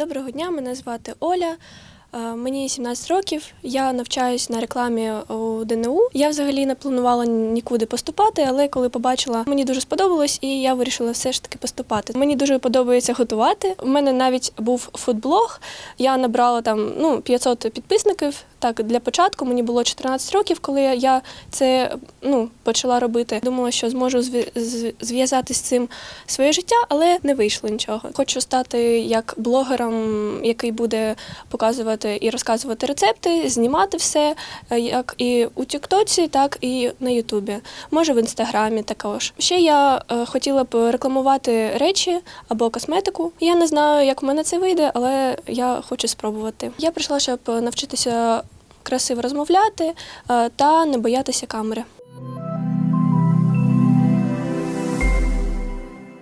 Доброго дня, мене звати Оля. е, Мені 17 років. Я навчаюсь на рекламі у ДНУ. Я взагалі не планувала нікуди поступати, але коли побачила, мені дуже сподобалось, і я вирішила все ж таки поступати. Мені дуже подобається готувати. У мене навіть був фудблог. Я набрала там ну 500 підписників. Так, для початку мені було 14 років, коли я це ну почала робити. Думала, що зможу зв'язати з цим своє життя, але не вийшло нічого. Хочу стати як блогером, який буде показувати і розказувати рецепти, знімати все, е, як і у Тіктоці, так і на Ютубі. Може в інстаграмі також. Ще я е, хотіла б рекламувати речі або косметику. Я не знаю, як в мене це вийде, але я хочу спробувати. Я прийшла, щоб навчитися красиво розмовляти е, та не боятися камери.